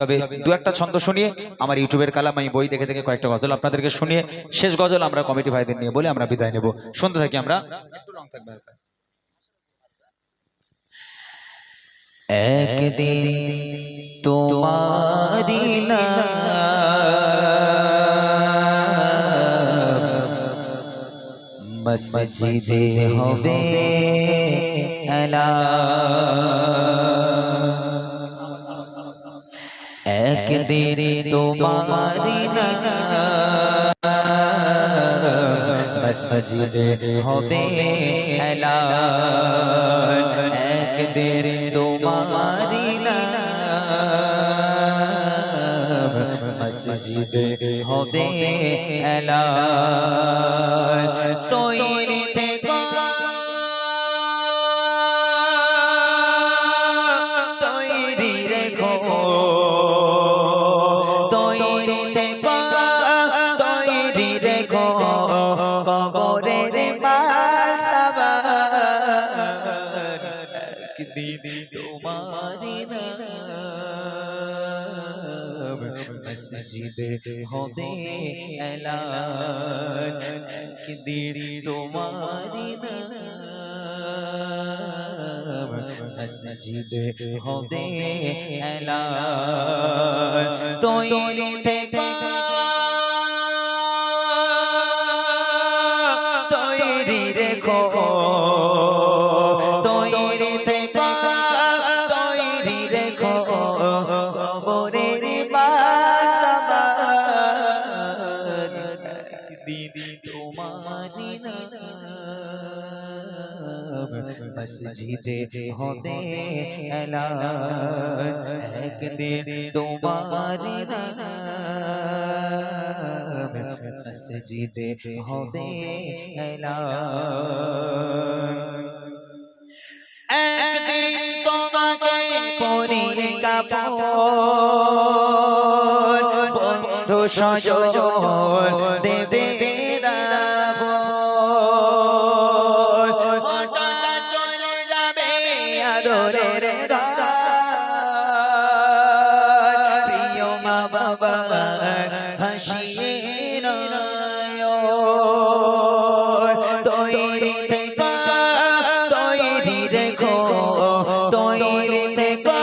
তবে দু একটা ছন্দ শুনিয়ে আমার ইউটিউবের কালাম আমি বই দেখে দেখে কয়েকটা গজল আপনাদেরকে শুনিয়ে শেষ গজল আমরা কমিটি ভাইদের নিয়ে বলে আমরা বিদায় নেব। শুনতে থাকি আমরা। একদিন তোমারি মসজিদে হবে এলা। একদিন তোমারি মসজিদে হবে একদিন তোমারি মসজিদে হবে তৈরি একদিন তোমারি নাম মসজিদে হবে এলান। একদিন তোমারি নাম মসজিদে হবে এলান। তৈরি থেকে তৈরি রেখো। মসজিদে হবে এলান একদিন তোমারি মসজিদে হবে এলান একদিন তোমাকে পরে কাপড় বন্ধু সজন দেবে আদরের। প্রিয় মা বাবা হাসিয়ে। তৈরি থেকে তৈরি রেখো তৈরি থেকে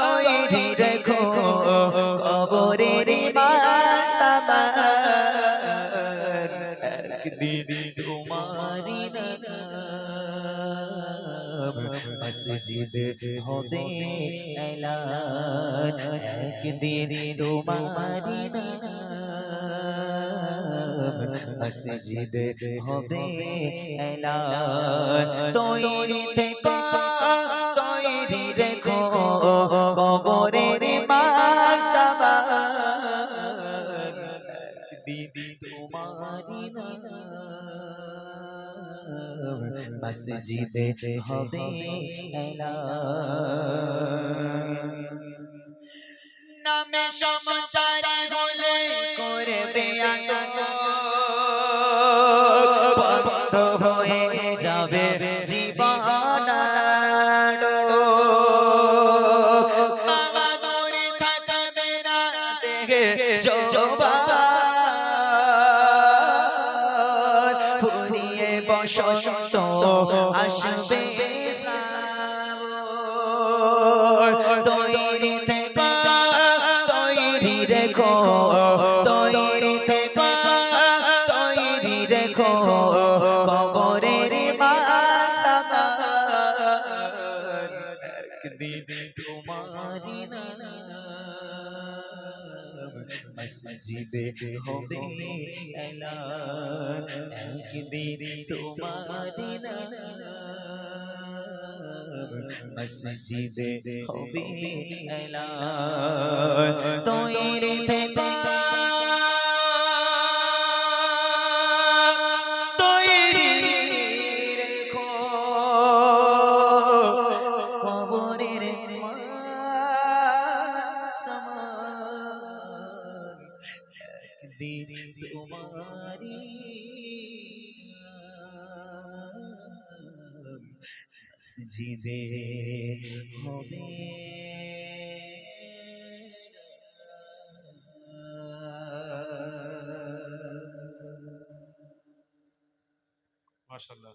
তৈরি রেখো কবরের মাসাবার একদিন তোমারি মসজিদে হবে এলান একদিন তোমারি মসজিদ হবে এলান তৈরি থেকে মসজিদে হবে নামে সমাচারে ফুরিয়ে বসন্ত আসবে তৈরি থেকে, তৈরি রেখো, তৈরি থেকে, তৈরি রেখো, কবরের একদিন তোমারি মসজিদে হবে এলান। একদিন তোমারি মসজিদে হবে এলান তৈরি থেকে কবরের তোমারি মসজিদে হবে। মাশাল্লাহ